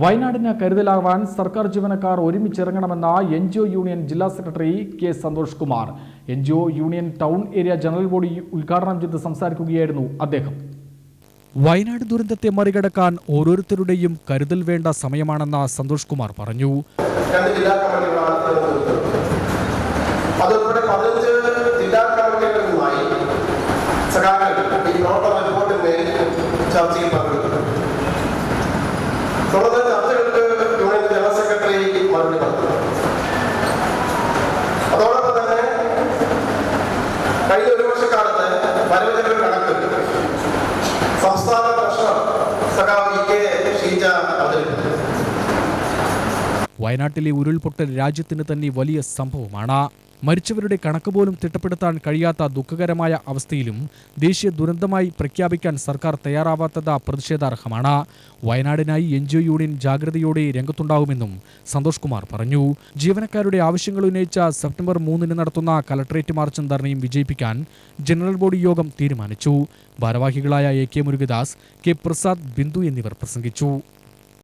വയനാടിന് കരുതലാവാൻ സർക്കാർ ജീവനക്കാർ ഒരുമിച്ചിറങ്ങണമെന്ന എൻ ജി ഒ യൂണിയൻ ജില്ലാ secretary K Santhosh Kumar. N G O union town area general body ഉദ്ഘാടനം ചെയ്ത് സംസാരിക്കുകയായിരുന്നു അദ്ദേഹം. വയനാട് ദുരന്തത്തെ മറികടക്കാൻ ഓരോരുത്തരുടെയും കരുതൽ വേണ്ട സമയമാണെന്ന് സന്തോഷ് കുമാർ പറഞ്ഞു. ചർച്ചയിൽ ജില്ലാ വയനാട്ടിലെ ഉരുൾപൊട്ടൽ രാജ്യത്തിന് തന്നെ വലിയ സംഭവമാണ്. മരിച്ചവരുടെ കണക്ക് പോലും തിട്ടപ്പെടുത്താൻ കഴിയാത്ത ദുഃഖകരമായ അവസ്ഥയിലും ദേശീയ ദുരന്തമായി പ്രഖ്യാപിക്കാൻ സർക്കാർ തയ്യാറാവാത്തത് പ്രതിഷേധാർഹമാണ്. വയനാടിനായി എൻ ജി യൂണിയൻ ജാഗ്രതയോടെ രംഗത്തുണ്ടാവുമെന്നും സന്തോഷ് കുമാർ പറഞ്ഞു. ജീവനക്കാരുടെ ആവശ്യങ്ങൾ ഉന്നയിച്ച സെപ്റ്റംബർ മൂന്നിന് നടത്തുന്ന കലക്ടറേറ്റ് മാർച്ചും ധർണയും വിജയിപ്പിക്കാൻ ജനറൽ ബോഡി യോഗം തീരുമാനിച്ചു. ഭാരവാഹികളായ A K Murukadas K Prasad Bindu എന്നിവർ പ്രസംഗിച്ചു.